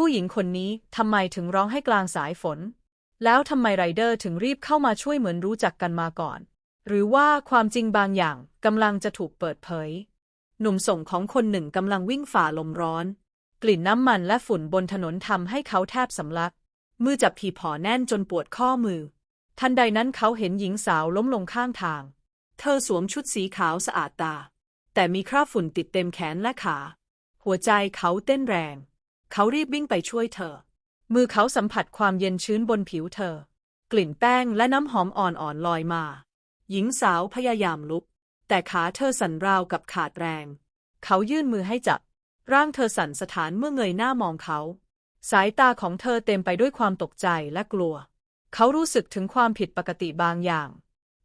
ผู้หญิงคนนี้ทำไมถึงร้องให้กลางสายฝน แล้วทำไมไรเดอร์ถึงรีบเข้ามาช่วยเหมือนรู้จักกันมาก่อน หรือว่าความจริงบางอย่างกำลังจะถูกเปิดเผย หนุ่มส่งของคนหนึ่งกำลังวิ่งฝ่าลมร้อน กลิ่นน้ำมันและฝุ่นบนถนนทำให้เขาแทบสำลัก มือจับผีผอแน่นจนปวดข้อมือ ทันใดนั้นเขาเห็นหญิงสาวล้มลงข้างทาง เธอสวมชุดสีขาวสะอาดตา แต่มีคราบฝุ่นติดเต็มแขนและขา หัวใจเขาเต้นแรง เขารีบวิ่งไปช่วยเธอ มือเขาสัมผัสความเย็นชื้นบนผิวเธอ กลิ่นแป้งและน้ำหอมอ่อนๆลอยมา หญิงสาวพยายามลุก แต่ขาเธอสั่นราวกับขาดแรง เขายื่นมือให้จับ ร่างเธอสั่นสะท้านเมื่อเงยหน้ามองเขา สายตาของเธอเต็มไปด้วยความตกใจและกลัว เขารู้สึกถึงความผิดปกติบางอย่าง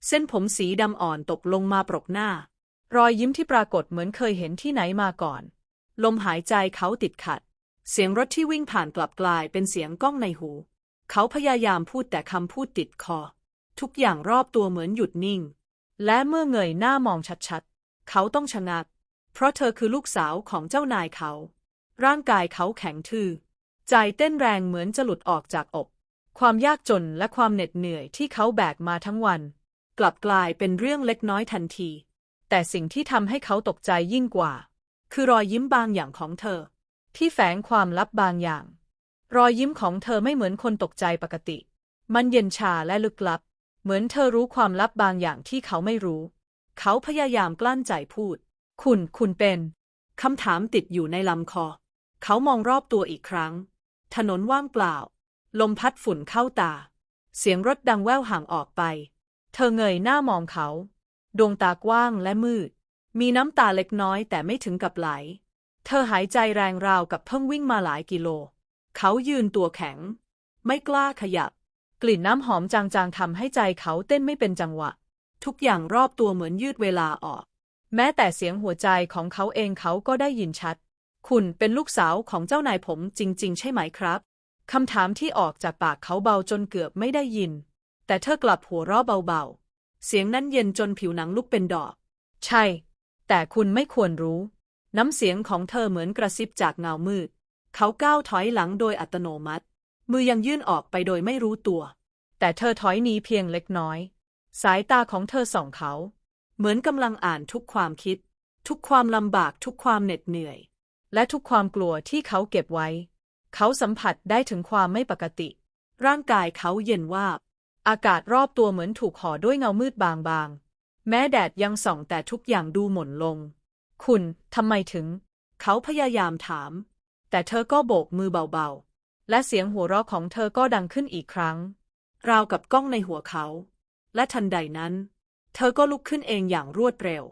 เส้นผมสีดำอ่อนตกลงมาปรกหน้า รอยยิ้มที่ปรากฏเหมือนเคยเห็นที่ไหนมาก่อน ลมหายใจเขาติดขัด เสียงรถที่วิ่งผ่านกลับกลายเป็นเสียงก้องในหู เขาพยายามพูดแต่คำพูดติดคอ ทุกอย่างรอบตัวเหมือนหยุดนิ่ง และเมื่อเงยหน้ามองชัดๆ เขาต้องชะงัก เพราะเธอคือลูกสาวของเจ้านายเขา ร่างกายเขาแข็งทื่อ ใจเต้นแรงเหมือนจะหลุดออกจากอก ความยากจนและความเหน็ดเหนื่อยที่เขาแบกมาทั้งวัน กลับกลายเป็นเรื่องเล็กน้อยทันที แต่สิ่งที่ทำให้เขาตกใจยิ่งกว่า คือรอยยิ้มบางอย่างของเธอ ที่แฝงความลับบางอย่าง รอยยิ้มของเธอไม่เหมือนคนตกใจปกติ มันเย็นชาและลึกลับ เหมือนเธอรู้ความลับบางอย่างที่เขาไม่รู้ เขาพยายามกลั้นใจพูด คุณ คุณเป็น คำถามติดอยู่ในลำคอ เขามองรอบตัวอีกครั้ง ถนนว่างเปล่า ลมพัดฝุ่นเข้าตา เสียงรถดังแว่วห่างออกไป เธอเงยหน้ามองเขา ดวงตากว้างและมืด มีน้ำตาเล็กน้อยแต่ไม่ถึงกับไหล เธอหายใจแรงราวกับเพิ่งวิ่งมาหลายกิโล เขายืนตัวแข็ง ไม่กล้าขยับ กลิ่นน้ำหอมจางๆทำให้ใจเขาเต้นไม่เป็นจังหวะ ทุกอย่างรอบตัวเหมือนยืดเวลาออก แม้แต่เสียงหัวใจของเขาเองเขาก็ได้ยินชัด คุณเป็นลูกสาวของเจ้านายผมจริง ๆ ใช่ไหมครับคำถามที่ออกจากปากเขาเบาจนเกือบไม่ได้ยิน แต่เธอกลับหัวเราะเบาๆ เสียงนั้นเย็นจนผิวหนังลุกเป็นดอก ใช่ แต่คุณไม่ควรรู้ น้ำเสียงของเธอเหมือนกระซิบจากเงามืด เขาก้าวถอยหลังโดยอัตโนมัติ มือยังยื่นออกไปโดยไม่รู้ตัว แต่เธอถอยหนีเพียงเล็กน้อย สายตาของเธอส่องเขา เหมือนกำลังอ่านทุกความคิด ทุกความลำบากทุกความเหน็ดเหนื่อย และทุกความกลัวที่เขาเก็บไว้ เขาสัมผัสได้ถึงความไม่ปกติ ร่างกายเขาเย็นวาบ อากาศรอบตัวเหมือนถูกห่อด้วยเงามืดบางๆ แม้แดดยังส่องแต่ทุกอย่างดูหม่นลง คุณทำไมถึง เขาพยายามถาม แต่เธอก็โบกมือเบาๆ และเสียงหัวเราะของเธอก็ดังขึ้นอีกครั้ง ราวกับกล้องในหัวเขา และทันใดนั้น เธอก็ลุกขึ้นเองอย่างรวดเร็ว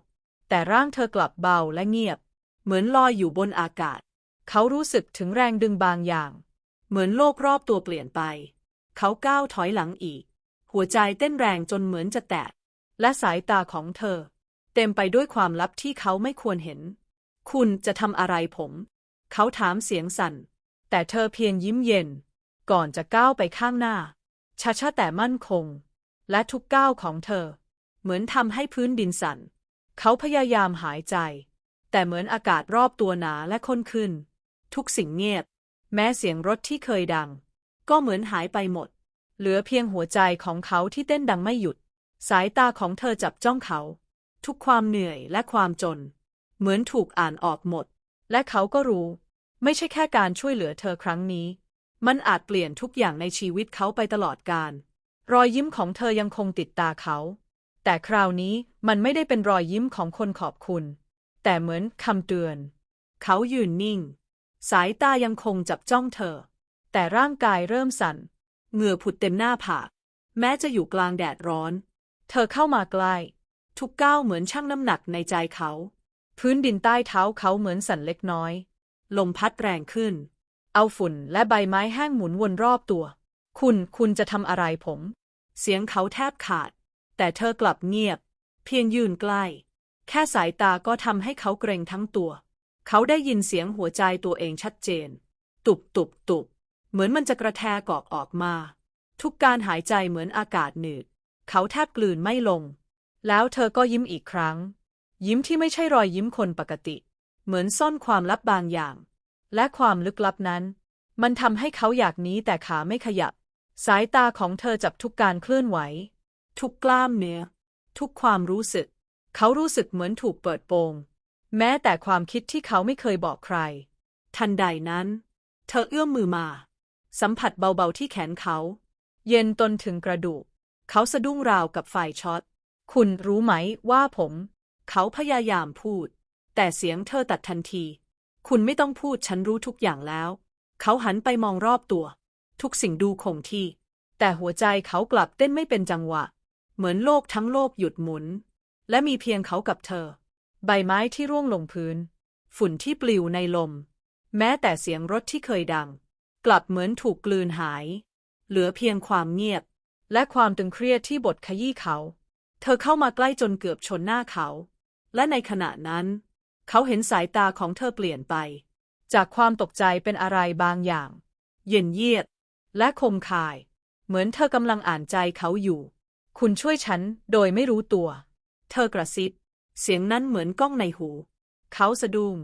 แต่ร่างเธอกลับเบาและเงียบ เหมือนลอยอยู่บนอากาศ เขารู้สึกถึงแรงดึงบางอย่าง เหมือนโลกรอบตัวเปลี่ยนไป เขาก้าวถอยหลังอีก หัวใจเต้นแรงจนเหมือนจะแตกและสายตาของเธอ เต็มไปด้วยความลับที่เขาไม่ควรเห็น คุณจะทำอะไรผม เขาถามเสียงสั่น แต่เธอเพียงยิ้มเย็น ก่อนจะก้าวไปข้างหน้าช้าๆแต่มั่นคง และทุกก้าวของเธอ เหมือนทำให้พื้นดินสั่น เขาพยายามหายใจ แต่เหมือนอากาศรอบตัวหนาและข้นขึ้น ทุกสิ่งเงียบ แม้เสียงรถที่เคยดัง ก็เหมือนหายไปหมด เหลือเพียงหัวใจของเขาที่เต้นดังไม่หยุด สายตาของเธอจับจ้องเขา ทุกความเหนื่อยและความจน เหมือนถูกอ่านออกหมด และเขาก็รู้ ไม่ใช่แค่การช่วยเหลือเธอครั้งนี้ มันอาจเปลี่ยนทุกอย่างในชีวิตเขาไปตลอดกาลรอยยิ้มของเธอยังคงติดตาเขา แต่คราวนี้มันไม่ได้เป็นรอยยิ้มของคนขอบคุณ แต่เหมือนคำเตือน เขายืนนิ่ง สายตายังคงจับจ้องเธอ แต่ร่างกายเริ่มสั่น เหงื่อผุดเต็มหน้าผากแม้จะอยู่กลางแดดร้อน เธอเข้ามาใกล้ ทุกก้าวเหมือนชั่งน้ำหนักในใจเขา พื้นดินใต้เท้าเขาเหมือนสั่นเล็กน้อย ลมพัดแรงขึ้น เอาฝุ่นและใบไม้แห้งหมุนวนรอบตัว คุณคุณจะทำอะไรผม เสียงเขาแทบขาด แต่เธอกลับเงียบ เพียงยืนใกล้ แค่สายตาก็ทำให้เขาเกรงทั้งตัว เขาได้ยินเสียงหัวใจตัวเองชัดเจน ตุบตุบตุบเหมือนมันจะกระแทกออกออกมา ทุกการหายใจเหมือนอากาศหนืด เขาแทบกลืนไม่ลง แล้วเธอก็ยิ้มอีกครั้ง ยิ้มที่ไม่ใช่รอยยิ้มคนปกติ เหมือนซ่อนความลับบางอย่าง และความลึกลับนั้น มันทำให้เขาอยากหนีแต่ขาไม่ขยับ สายตาของเธอจับทุกการเคลื่อนไหว ทุกกล้ามเนื้อ ทุกความรู้สึก เขารู้สึกเหมือนถูกเปิดโปง แม้แต่ความคิดที่เขาไม่เคยบอกใคร ทันใดนั้น เธอเอื้อมมือมา สัมผัสเบาๆที่แขนเขา เย็นจนถึงกระดูก เขาสะดุ้งราวกับไฟช็อต คุณรู้ไหมว่าผม เขาพยายามพูด แต่เสียงเธอตัดทันที คุณไม่ต้องพูดฉันรู้ทุกอย่างแล้ว เขาหันไปมองรอบตัว ทุกสิ่งดูคงที่ แต่หัวใจเขากลับเต้นไม่เป็นจังหวะ เหมือนโลกทั้งโลกหยุดหมุน และมีเพียงเขากับเธอ ใบไม้ที่ร่วงลงพื้น ฝุ่นที่ปลิวในลม แม้แต่เสียงรถที่เคยดัง กลับเหมือนถูกกลืนหาย เหลือเพียงความเงียบ และความตึงเครียดที่บดขยี้เขา เธอเข้ามาใกล้จนเกือบชนหน้าเขา และในขณะนั้น เขาเห็นสายตาของเธอเปลี่ยนไป จากความตกใจเป็นอะไรบางอย่าง เย็นเยียด และคมคาย เหมือนเธอกำลังอ่านใจเขาอยู่ คุณช่วยฉันโดยไม่รู้ตัว เธอกระซิบ เสียงนั้นเหมือนก้องในหู เขาสะดุ้ง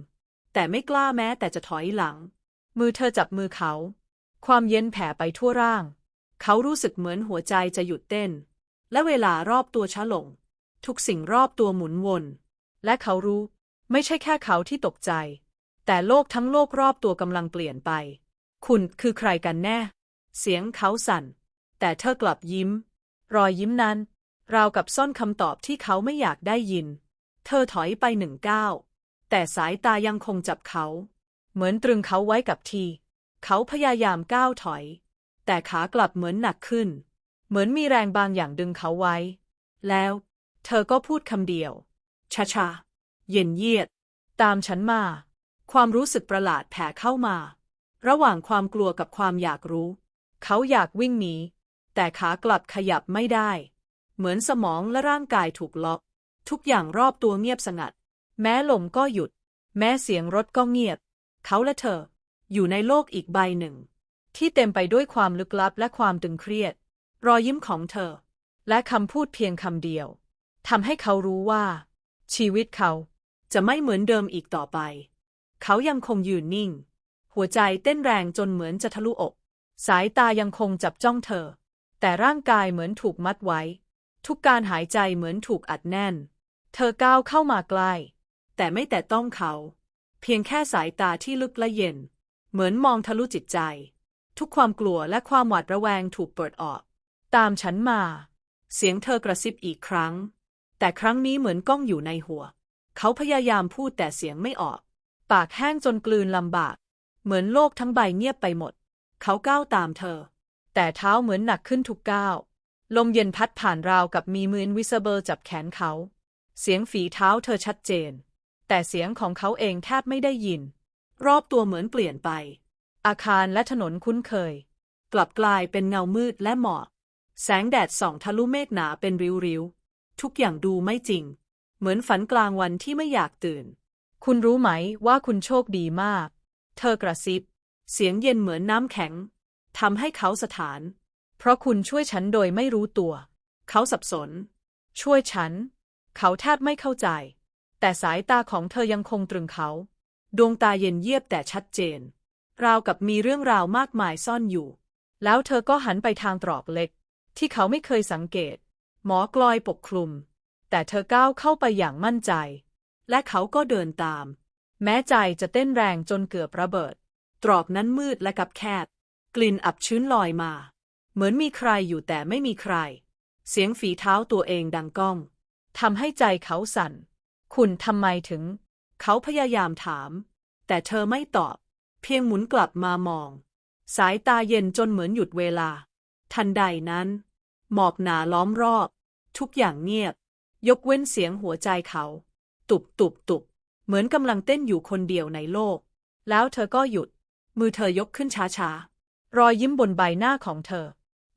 แต่ไม่กล้าแม้แต่จะถอยหลัง มือเธอจับมือเขา ความเย็นแผ่ไปทั่วร่าง เขารู้สึกเหมือนหัวใจจะหยุดเต้น และเวลารอบตัวช้าลง ทุกสิ่งรอบตัวหมุนวน และเขารู้ ไม่ใช่แค่เขาที่ตกใจ แต่โลกทั้งโลกรอบตัวกำลังเปลี่ยนไป คุณคือใครกันแน่ เสียงเขาสั่น แต่เธอกลับยิ้ม รอยยิ้มนั้น ราวกับซ่อนคำตอบที่เขาไม่อยากได้ยิน เธอถอยไปหนึ่งก้าวแต่สายตายังคงจับเขา เหมือนตรึงเขาไว้กับที่ เขาพยายามก้าวถอย แต่ขากลับเหมือนหนักขึ้น เหมือนมีแรงบางอย่างดึงเขาไว้ แล้ว เธอก็พูดคำเดียวช้าๆเย็นเยียด ตามฉันมา ความรู้สึกประหลาดแผ่เข้ามา ระหว่างความกลัวกับความอยากรู้ เขาอยากวิ่งหนีแต่ขากลับขยับไม่ได้ เหมือนสมองและร่างกายถูกล็อก ทุกอย่างรอบตัวเงียบสงัด แม้ลมก็หยุด แม้เสียงรถก็เงียบ เขาและเธอ อยู่ในโลกอีกใบหนึ่ง ที่เต็มไปด้วยความลึกลับและความตึงเครียด รอยยิ้มของเธอ และคำพูดเพียงคำเดียวทำให้เขารู้ว่า ชีวิตเขาจะไม่เหมือนเดิมอีกต่อไป เขายังคงยืนนิ่ง หัวใจเต้นแรงจนเหมือนจะทะลุอก สายตายังคงจับจ้องเธอ แต่ร่างกายเหมือนถูกมัดไว้ ทุกการหายใจเหมือนถูกอัดแน่น เธอก้าวเข้ามาใกล้ แต่ไม่แต่ต้องเขา เพียงแค่สายตาที่ลึกและเย็น เหมือนมองทะลุจิตใจ ทุกความกลัวและความหวาดระแวงถูกเปิดออก ตามฉันมา เสียงเธอกระซิบอีกครั้ง แต่ครั้งนี้เหมือนก้องอยู่ในหัว เขาพยายามพูดแต่เสียงไม่ออก ปากแห้งจนกลืนลำบาก เหมือนโลกทั้งใบเงียบไปหมด เขาก้าวตามเธอ แต่เท้าเหมือนหนักขึ้นทุกก้าวลมเย็นพัดผ่านราวกับมีมือวิสเบอร์จับแขนเขา เสียงฝีเท้าเธอชัดเจน แต่เสียงของเขาเองแทบไม่ได้ยิน รอบตัวเหมือนเปลี่ยนไป อาคารและถนนคุ้นเคย กลับกลายเป็นเงามืดและหมอก แสงแดดส่องทะลุเมฆหนาเป็นริ้วๆ ทุกอย่างดูไม่จริง เหมือนฝันกลางวันที่ไม่อยากตื่น คุณรู้ไหมว่าคุณโชคดีมาก เธอกระซิบ เสียงเย็นเหมือนน้ำแข็ง ทำให้เขาสถาน เพราะคุณช่วยฉันโดยไม่รู้ตัว เขาสับสน ช่วยฉัน เขาแทบไม่เข้าใจ แต่สายตาของเธอยังคงตรึงเขา ดวงตาเย็นเยียบแต่ชัดเจน ราวกับมีเรื่องราวมากมายซ่อนอยู่ แล้วเธอก็หันไปทางตรอกเล็ก ที่เขาไม่เคยสังเกต หมอกลอยปกคลุม แต่เธอก้าวเข้าไปอย่างมั่นใจ และเขาก็เดินตาม แม้ใจจะเต้นแรงจนเกือบระเบิด ตรอกนั้นมืดและกับแคบ กลิ่นอับชื้นลอยมา เหมือนมีใครอยู่แต่ไม่มีใคร เสียงฝีเท้าตัวเองดังก้องทำให้ใจเขาสั่น คุณทำไมถึง เขาพยายามถาม แต่เธอไม่ตอบ เพียงหมุนกลับมามอง สายตาเย็นจนเหมือนหยุดเวลา ทันใดนั้น หมอกหนาล้อมรอบ ทุกอย่างเงียบ ยกเว้นเสียงหัวใจเขา ตุบตุบตุบเหมือนกำลังเต้นอยู่คนเดียวในโลก แล้วเธอก็หยุด มือเธอยกขึ้นช้าๆ รอยยิ้มบนใบหน้าของเธอ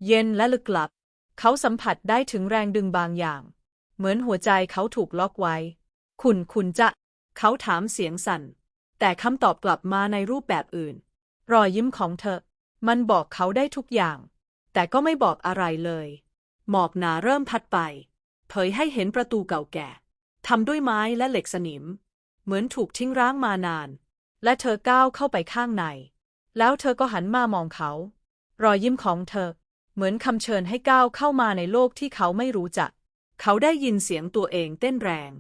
เย็นและลึกลับ เขาสัมผัสได้ถึงแรงดึงบางอย่าง เหมือนหัวใจเขาถูกล็อกไว้ คุณคุณจะ เขาถามเสียงสั่น แต่คำตอบกลับมาในรูปแบบอื่น รอยยิ้มของเธอ มันบอกเขาได้ทุกอย่าง แต่ก็ไม่บอกอะไรเลย หมอกหนาเริ่มพัดไป เผยให้เห็นประตูเก่าแก่ทำด้วยไม้และเหล็กสนิม เหมือนถูกทิ้งร้างมานาน และเธอก้าวเข้าไปข้างใน แล้วเธอก็หันมามองเขา รอยยิ้มของเธอ เหมือนคำเชิญให้ก้าวเข้ามาในโลกที่เขาไม่รู้จัก เขาได้ยินเสียงตัวเองเต้นแรง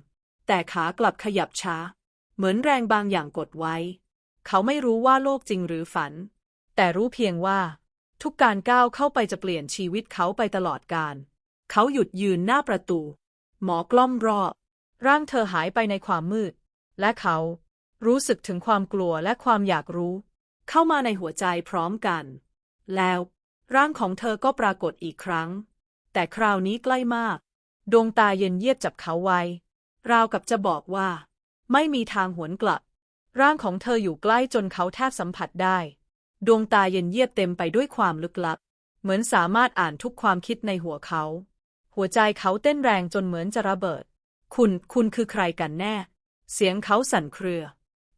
แต่ขากลับขยับช้า เหมือนแรงบางอย่างกดไว้ เขาไม่รู้ว่าโลกจริงหรือฝัน แต่รู้เพียงว่า ทุกการก้าวเข้าไปจะเปลี่ยนชีวิตเขาไปตลอดกาลเขาหยุดยืนหน้าประตู หมอกล้อมรอบ ร่างเธอหายไปในความมืด และเขารู้สึกถึงความกลัวและความอยากรู้ เข้ามาในหัวใจพร้อมกัน แล้ว ร่างของเธอก็ปรากฏอีกครั้ง แต่คราวนี้ใกล้มาก ดวงตาเย็นเยียบจับเขาไว้ ราวกับจะบอกว่า ไม่มีทางหวนกลับ ร่างของเธออยู่ใกล้จนเขาแทบสัมผัสได้ ดวงตาเย็นเยียบเต็มไปด้วยความลึกลับ เหมือนสามารถอ่านทุกความคิดในหัวเขา หัวใจเขาเต้นแรงจนเหมือนจะระเบิด คุณ คุณคือใครกันแน่ เสียงเขาสั่นเครือ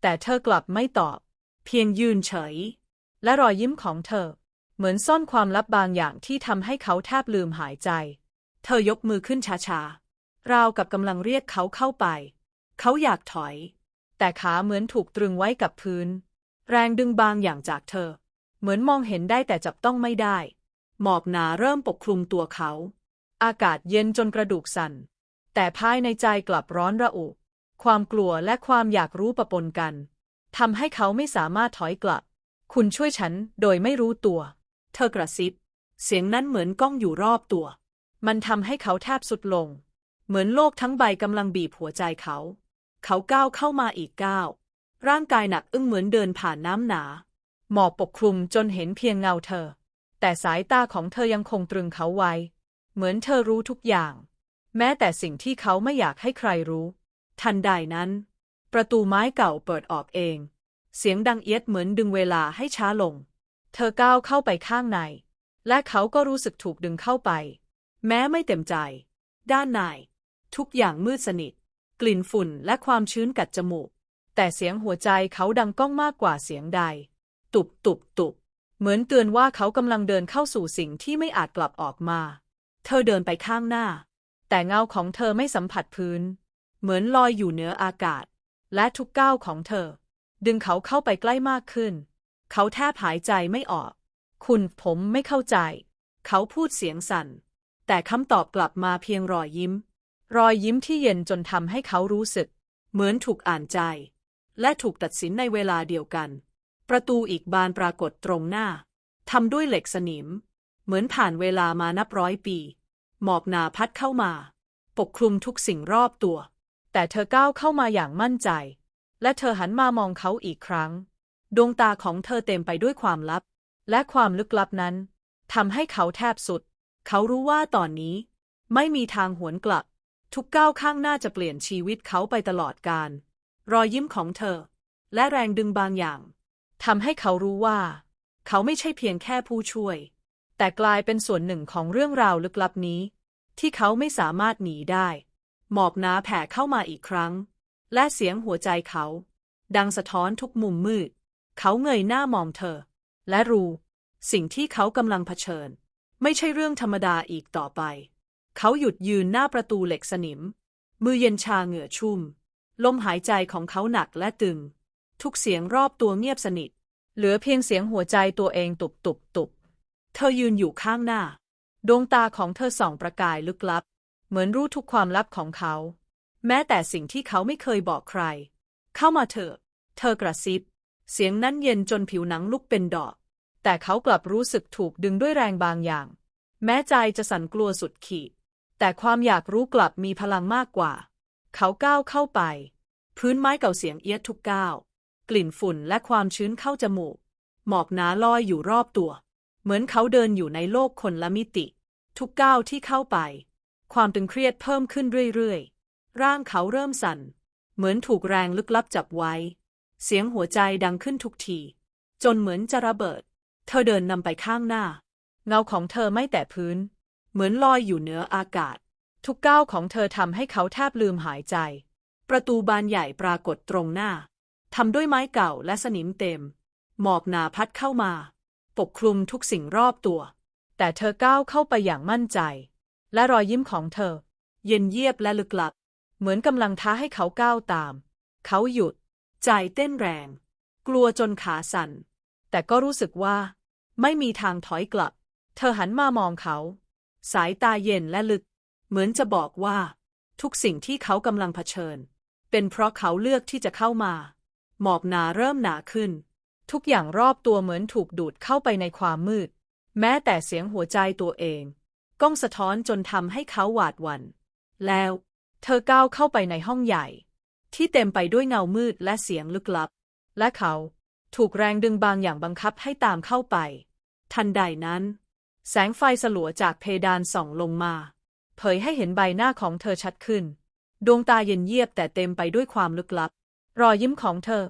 แต่เธอกลับไม่ตอบ เพียงยืนเฉย และรอยยิ้มของเธอ เหมือนซ่อนความลับบางอย่างที่ทำให้เขาแทบลืมหายใจ เธอยกมือขึ้นช้าๆ ราวกับกำลังเรียกเขาเข้าไป เขาอยากถอย แต่ขาเหมือนถูกตรึงไว้กับพื้น แรงดึงบางอย่างจากเธอ เหมือนมองเห็นได้แต่จับต้องไม่ได้ หมอกหนาเริ่มปกคลุมตัวเขา อากาศเย็นจนกระดูกสั่น แต่ภายในใจกลับร้อนระอุ ความกลัวและความอยากรู้ปะปนกันทำให้เขาไม่สามารถถอยกลับ คุณช่วยฉันโดยไม่รู้ตัว เธอกระซิบ เสียงนั้นเหมือนก้องอยู่รอบตัว มันทำให้เขาแทบสุดลง เหมือนโลกทั้งใบกำลังบีบหัวใจเขา เขาก้าวเข้ามาอีกก้าว ร่างกายหนักอึ้งเหมือนเดินผ่านน้ำหนา หมอกปกคลุมจนเห็นเพียงเงาเธอ แต่สายตาของเธอยังคงตรึงเขาไว้ เหมือนเธอรู้ทุกอย่าง แม้แต่สิ่งที่เขาไม่อยากให้ใครรู้ ทันใดนั้น ประตูไม้เก่าเปิดออกเอง เสียงดังเอียดเหมือนดึงเวลาให้ช้าลง เธอก้าวเข้าไปข้างใน และเขาก็รู้สึกถูกดึงเข้าไป แม้ไม่เต็มใจ ด้านในทุกอย่างมืดสนิท กลิ่นฝุ่นและความชื้นกัดจมูก แต่เสียงหัวใจเขาดังก้องมากกว่าเสียงใด ตุบตุบตุบเหมือนเตือนว่าเขากำลังเดินเข้าสู่สิ่งที่ไม่อาจกลับออกมา เธอเดินไปข้างหน้า แต่เงาของเธอไม่สัมผัสพื้น เหมือนลอยอยู่เหนืออากาศ และทุกก้าวของเธอ ดึงเขาเข้าไปใกล้มากขึ้น เขาแทบหายใจไม่ออก คุณผมไม่เข้าใจ เขาพูดเสียงสั่น แต่คำตอบกลับมาเพียงรอยยิ้ม รอยยิ้มที่เย็นจนทำให้เขารู้สึก เหมือนถูกอ่านใจ และถูกตัดสินในเวลาเดียวกัน ประตูอีกบานปรากฏตรงหน้าทำด้วยเหล็กสนิม เหมือนผ่านเวลามานับร้อยปี หมอกหนาพัดเข้ามา ปกคลุมทุกสิ่งรอบตัว แต่เธอก้าวเข้ามาอย่างมั่นใจ และเธอหันมามองเขาอีกครั้ง ดวงตาของเธอเต็มไปด้วยความลับ และความลึกลับนั้นทำให้เขาแทบสุด เขารู้ว่าตอนนี้ ไม่มีทางหวนกลับ ทุกก้าวข้างหน้าจะเปลี่ยนชีวิตเขาไปตลอดกาล รอยยิ้มของเธอ และแรงดึงบางอย่างทำให้เขารู้ว่า เขาไม่ใช่เพียงแค่ผู้ช่วย แต่กลายเป็นส่วนหนึ่งของเรื่องราวลึกลับนี้ ที่เขาไม่สามารถหนีได้ หมอกหนาแผ่เข้ามาอีกครั้ง และเสียงหัวใจเขา ดังสะท้อนทุกมุมมืด เขาเงยหน้ามองเธอ และรู้ สิ่งที่เขากำลังเผชิญ ไม่ใช่เรื่องธรรมดาอีกต่อไป เขาหยุดยืนหน้าประตูเหล็กสนิม มือเย็นชาเหงื่อชุ่ม ลมหายใจของเขาหนักและตึง ทุกเสียงรอบตัวเงียบสนิท เหลือเพียงเสียงหัวใจตัวเองตุบตุบตุบเธอยืนอยู่ข้างหน้า ดวงตาของเธอส่องประกายลึกลับ เหมือนรู้ทุกความลับของเขา แม้แต่สิ่งที่เขาไม่เคยบอกใคร เข้ามาเถอะ เธอกระซิบ เสียงนั้นเย็นจนผิวหนังลุกเป็นดอก แต่เขากลับรู้สึกถูกดึงด้วยแรงบางอย่าง แม้ใจจะสั่นกลัวสุดขีด แต่ความอยากรู้กลับมีพลังมากกว่า เขาก้าวเข้าไป พื้นไม้เก่าเสียงเอียดทุกก้าว กลิ่นฝุ่นและความชื้นเข้าจมูก หมอกหนาลอยอยู่รอบตัว เหมือนเขาเดินอยู่ในโลกคนละมิติ ทุกก้าวที่เข้าไป ความตึงเครียดเพิ่มขึ้นเรื่อยๆ ร่างเขาเริ่มสั่น เหมือนถูกแรงลึกลับจับไว้ เสียงหัวใจดังขึ้นทุกที จนเหมือนจะระเบิด เธอเดินนำไปข้างหน้า เงาของเธอไม่แตะพื้น เหมือนลอยอยู่เหนืออากาศ ทุกก้าวของเธอทำให้เขาแทบลืมหายใจ ประตูบานใหญ่ปรากฏตรงหน้า ทำด้วยไม้เก่าและสนิมเต็ม หมอกหนาพัดเข้ามา ปกคลุมทุกสิ่งรอบตัว แต่เธอก้าวเข้าไปอย่างมั่นใจ และรอยยิ้มของเธอ เย็นเยียบและลึกลับ เหมือนกำลังท้าให้เขาก้าวตาม เขาหยุด ใจเต้นแรง กลัวจนขาสั่น แต่ก็รู้สึกว่า ไม่มีทางถอยกลับ เธอหันมามองเขา สายตาเย็นและลึก เหมือนจะบอกว่า ทุกสิ่งที่เขากำลังเผชิญ เป็นเพราะเขาเลือกที่จะเข้ามา หมอกหนาเริ่มหนาขึ้น ทุกอย่างรอบตัวเหมือนถูกดูดเข้าไปในความมืด แม้แต่เสียงหัวใจตัวเอง ก้องสะท้อนจนทำให้เขาหวาดหวัน่นแล้ว เธอก้าวเข้าไปในห้องใหญ่ ที่เต็มไปด้วยเงามืดและเสียงลึกลับ และเขาถูกแรงดึงบางอย่างบังคับให้ตามเข้าไป ทันใดนั้น แสงไฟสลัวจากเพดานส่องลงมา เผยให้เห็นใบหน้าของเธอชัดขึ้น ดวงตาเย็นเยียบแต่เต็มไปด้วยความลึกลับ รอยยิ้มของเธอ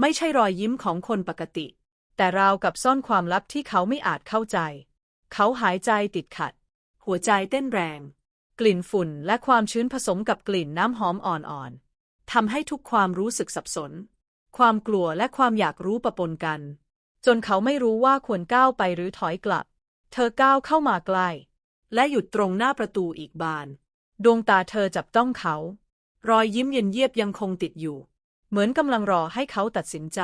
ไม่ใช่รอยยิ้มของคนปกติ แต่ราวกับซ่อนความลับที่เขาไม่อาจเข้าใจ เขาหายใจติดขัด หัวใจเต้นแรง กลิ่นฝุ่นและความชื้นผสมกับกลิ่นน้ำหอมอ่อนๆทำให้ทุกความรู้สึกสับสน ความกลัวและความอยากรู้ปะปนกัน จนเขาไม่รู้ว่าควรก้าวไปหรือถอยกลับ เธอก้าวเข้ามาใกล้ และหยุดตรงหน้าประตูอีกบาน ดวงตาเธอจับต้องเขา รอยยิ้มเย็นเยียบยังคงติดอยู่ เหมือนกำลังรอให้เขาตัดสินใจ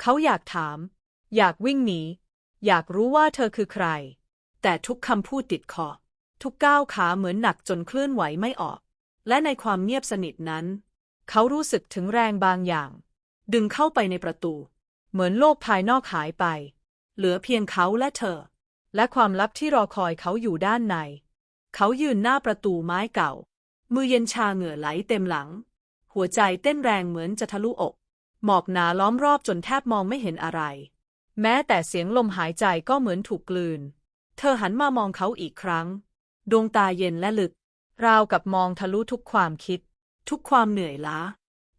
เขาอยากถาม อยากวิ่งหนี อยากรู้ว่าเธอคือใคร แต่ทุกคำพูดติดคอ ทุกก้าวขาเหมือนหนักจนเคลื่อนไหวไม่ออก และในความเงียบสนิทนั้น เขารู้สึกถึงแรงบางอย่าง ดึงเข้าไปในประตู เหมือนโลกภายนอกหายไป เหลือเพียงเขาและเธอ และความลับที่รอคอยเขาอยู่ด้านใน เขายืนหน้าประตูไม้เก่า มือเย็นชาเหงื่อไหลเต็มหลัง หัวใจเต้นแรงเหมือนจะทะลุอก หมอกหนาล้อมรอบจนแทบมองไม่เห็นอะไร แม้แต่เสียงลมหายใจก็เหมือนถูกกลืน เธอหันมามองเขาอีกครั้ง ดวงตาเย็นและลึก ราวกับมองทะลุทุกความคิด ทุกความเหนื่อยล้า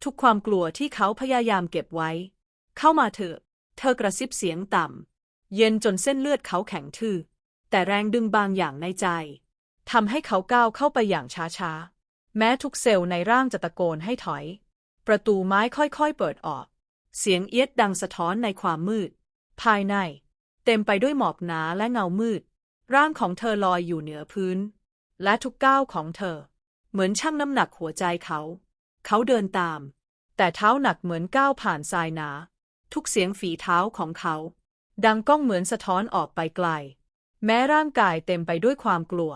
ทุกความกลัวที่เขาพยายามเก็บไว้ เข้ามาเถอะ เธอกระซิบเสียงต่ำ เย็นจนเส้นเลือดเขาแข็งทื่อ แต่แรงดึงบางอย่างในใจทำให้เขาก้าวเข้าไปอย่างช้าๆ แม้ทุกเซลล์ในร่างจะตะโกนให้ถอย ประตูไม้ค่อยๆเปิดออก เสียงเอียดดังสะท้อนในความมืด ภายใน เต็มไปด้วยหมอกหนาและเงามืด ร่างของเธอลอยอยู่เหนือพื้น และทุกก้าวของเธอ เหมือนชั่งน้ำหนักหัวใจเขา เขาเดินตาม แต่เท้าหนักเหมือนก้าวผ่านทรายหนา ทุกเสียงฝีเท้าของเขา ดังก้องเหมือนสะท้อนออกไปไกล แม้ร่างกายเต็มไปด้วยความกลัว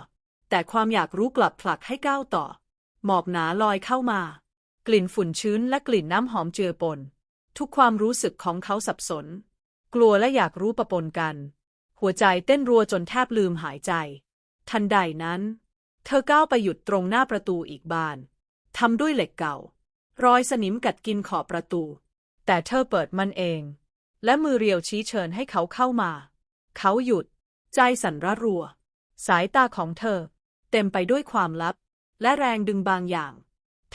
แต่ความอยากรู้กลับผลักให้ก้าวต่อ หมอกหนาลอยเข้ามา กลิ่นฝุ่นชื้นและกลิ่นน้ำหอมเจือปน ทุกความรู้สึกของเขาสับสน กลัวและอยากรู้ประปนกัน หัวใจเต้นรัวจนแทบลืมหายใจ ทันใดนั้น เธอก้าวไปหยุดตรงหน้าประตูอีกบานทำด้วยเหล็กเก่า รอยสนิมกัดกินขอบประตู แต่เธอเปิดมันเอง และมือเรียวชี้เชิญให้เขาเข้ามา เขาหยุด ใจสั่นระรัว สายตาของเธอ เต็มไปด้วยความลับ และแรงดึงบางอย่าง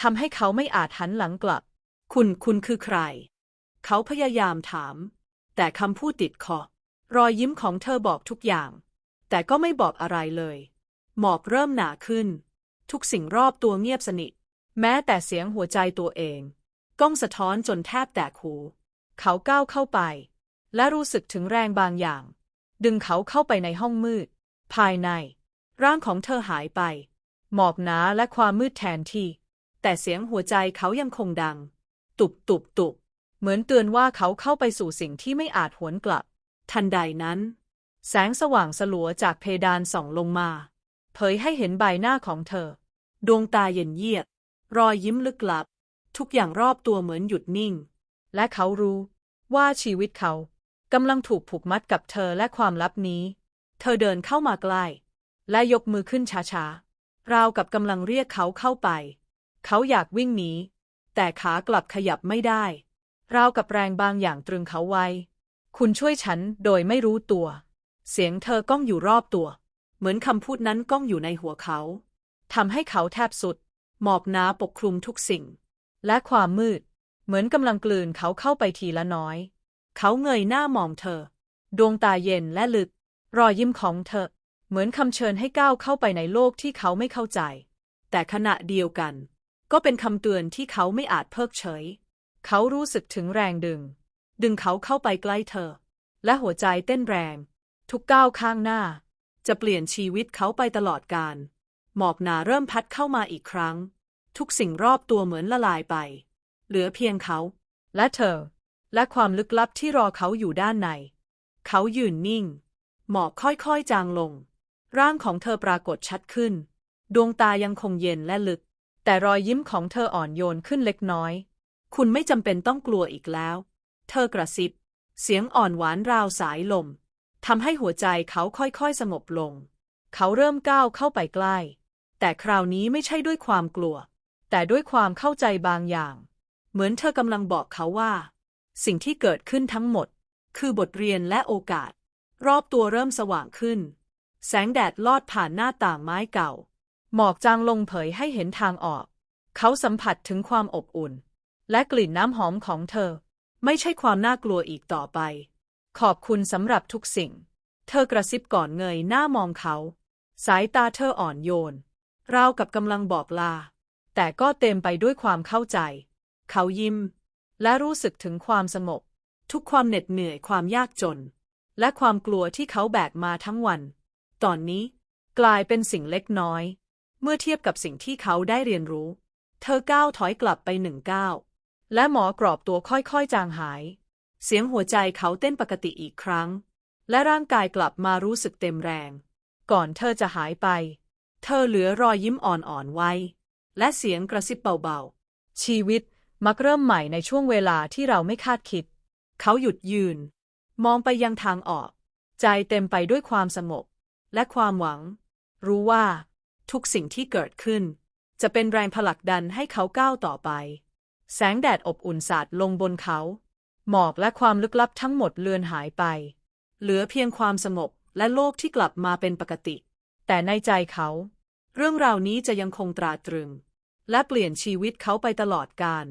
ทำให้เขาไม่อาจหันหลังกลับ คุณคุณคือใคร เขาพยายามถาม แต่คำพูดติดคอ รอยยิ้มของเธอบอกทุกอย่าง แต่ก็ไม่บอกอะไรเลย หมอกเริ่มหนาขึ้น ทุกสิ่งรอบตัวเงียบสนิท แม้แต่เสียงหัวใจตัวเอง ก้องสะท้อนจนแทบแตกหู เขาก้าวเข้าไป และรู้สึกถึงแรงบางอย่าง ดึงเขาเข้าไปในห้องมืด ภายใน ร่างของเธอหายไป หมอกหนาและความมืดแทนที่ แต่เสียงหัวใจเขายังคงดัง ตุบตุบตุบเหมือนเตือนว่าเขาเข้าไปสู่สิ่งที่ไม่อาจหวนกลับ ทันใดนั้น แสงสว่างสลัวจากเพดานส่องลงมา เผยให้เห็นใบหน้าของเธอ ดวงตาเย็นเยียบรอยยิ้มลึกลับ ทุกอย่างรอบตัวเหมือนหยุดนิ่ง และเขารู้ว่าชีวิตเขากำลังถูกผูกมัดกับเธอและความลับนี้ เธอเดินเข้ามาใกล้ และยกมือขึ้นช้าๆ ราวกับกำลังเรียกเขาเข้าไป เขาอยากวิ่งหนี แต่ขากลับขยับไม่ได้ ราวกับแรงบางอย่างตรึงเขาไว้ คุณช่วยฉันโดยไม่รู้ตัว เสียงเธอก้องอยู่รอบตัว เหมือนคำพูดนั้นก้องอยู่ในหัวเขา ทำให้เขาแทบสุด หมอกหนาปกคลุมทุกสิ่ง และความมืด เหมือนกำลังกลืนเขาเข้าไปทีละน้อย เขาเงยหน้ามองเธอ ดวงตาเย็นและลึก รอยยิ้มของเธอ เหมือนคำเชิญให้ก้าวเข้าไปในโลกที่เขาไม่เข้าใจ แต่ขณะเดียวกัน ก็เป็นคำเตือนที่เขาไม่อาจเพิกเฉย เขารู้สึกถึงแรงดึง ดึงเขาเข้าไปใกล้เธอ และหัวใจเต้นแรง ทุกก้าวข้างหน้า จะเปลี่ยนชีวิตเขาไปตลอดกาลหมอกหนาเริ่มพัดเข้ามาอีกครั้ง ทุกสิ่งรอบตัวเหมือนละลายไป เหลือเพียงเขา และเธอ และความลึกลับที่รอเขาอยู่ด้านใน เขายืนนิ่ง หมอกค่อยๆจางลง ร่างของเธอปรากฏชัดขึ้น ดวงตายังคงเย็นและลึก แต่รอยยิ้มของเธออ่อนโยนขึ้นเล็กน้อย คุณไม่จำเป็นต้องกลัวอีกแล้ว เธอกระซิบ เสียงอ่อนหวานราวสายลมทำให้หัวใจเขาค่อยๆสงบลง เขาเริ่มก้าวเข้าไปใกล้ แต่คราวนี้ไม่ใช่ด้วยความกลัว แต่ด้วยความเข้าใจบางอย่าง เหมือนเธอกำลังบอกเขาว่า สิ่งที่เกิดขึ้นทั้งหมด คือบทเรียนและโอกาส รอบตัวเริ่มสว่างขึ้น แสงแดดลอดผ่านหน้าต่างไม้เก่า หมอกจางลงเผยให้เห็นทางออก เขาสัมผัสถึงความอบอุ่น และกลิ่นน้ำหอมของเธอ ไม่ใช่ความน่ากลัวอีกต่อไป ขอบคุณสำหรับทุกสิ่ง เธอกระซิบก่อนเงยหน้ามองเขา สายตาเธออ่อนโยนราวกับกำลังบอกลา แต่ก็เต็มไปด้วยความเข้าใจ เขายิ้ม และรู้สึกถึงความสงบ ทุกความเหน็ดเหนื่อยความยากจน และความกลัวที่เขาแบกมาทั้งวัน ตอนนี้กลายเป็นสิ่งเล็กน้อย เมื่อเทียบกับสิ่งที่เขาได้เรียนรู้ เธอก้าวถอยกลับไปหนึ่งก้าวและหมอกรอบตัวค่อยๆจางหาย เสียงหัวใจเขาเต้นปกติอีกครั้ง และร่างกายกลับมารู้สึกเต็มแรง ก่อนเธอจะหายไป เธอเหลือรอยยิ้มอ่อนๆไว้ และเสียงกระซิบเบาๆ ชีวิต มักเริ่มใหม่ในช่วงเวลาที่เราไม่คาดคิด เขาหยุดยืน มองไปยังทางออก ใจเต็มไปด้วยความสงบ และความหวัง รู้ว่า ทุกสิ่งที่เกิดขึ้น จะเป็นแรงผลักดันให้เขาก้าวต่อไป แสงแดดอบอุ่นสาดลงบนเขา หมอกและความลึกลับทั้งหมดเลือนหายไป เหลือเพียงความสงบและโลกที่กลับมาเป็นปกติ แต่ในใจเขา เรื่องราวนี้จะยังคงตราตรึง และเปลี่ยนชีวิตเขาไปตลอดกาล